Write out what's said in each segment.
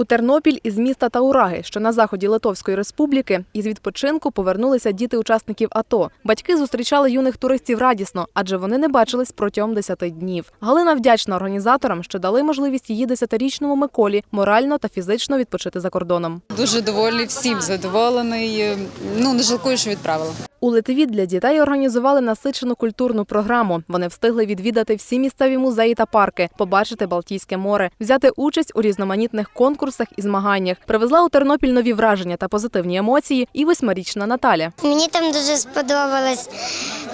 У Тернопіль із міста Таураги, що на заході Литовської республіки, із відпочинку повернулися діти учасників АТО. Батьки зустрічали юних туристів радісно, адже вони не бачились протягом 10 днів. Галина вдячна організаторам, що дали можливість її десятирічному Миколі морально та фізично відпочити за кордоном. Дуже доволі всім задоволений. Ну не жалкую, що відправила. У Литві для дітей організували насичену культурну програму. Вони встигли відвідати всі місцеві музеї та парки, побачити Балтійське море, взяти участь у різноманітних конкурсах і змаганнях. Привезла у Тернопіль нові враження та позитивні емоції. І восьмирічна Наталя. Мені там дуже сподобалось.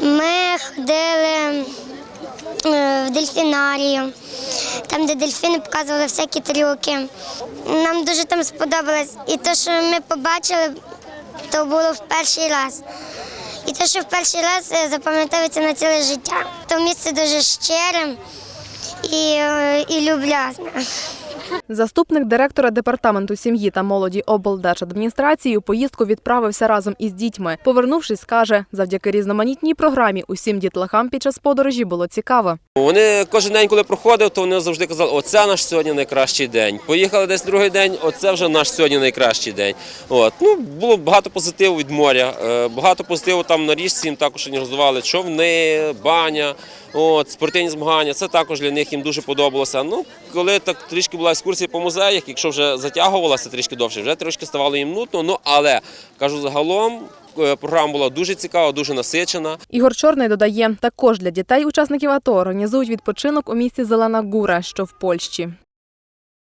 Ми ходили е, в дельфінарію, там, де дельфіни показували всякі трюки. Нам дуже там сподобалось. І те, що ми побачили, то було в перший раз. І те, що в перший раз запам'ятається запам'ятовується на ціле життя. То місце дуже щире і, е, і люблязне. Заступник директора департаменту сім'ї та молоді облдержадміністрації у поїздку відправився разом із дітьми. Повернувшись, каже, завдяки різноманітній програмі усім дітлахам під час подорожі було цікаво. Вони кожен день, коли проходив, то вони завжди казали, оце наш сьогодні найкращий день. Поїхали десь другий день, оце вже наш сьогодні найкращий день. От. Ну, було багато позитиву від моря, е, багато позитиву там на річці їм також організували човни, баня, от, спортивні змагання. Це також для них їм дуже подобалося. Ну, коли так трішки була екскурсія по музеях, якщо вже затягувалася трішки довше, вже трошки ставало їм нудно. Ну, але кажу загалом. е, Програма була дуже цікава, дуже насичена. Ігор Чорний додає, також для дітей учасників АТО організують відпочинок у місті Зелена Гура, що в Польщі.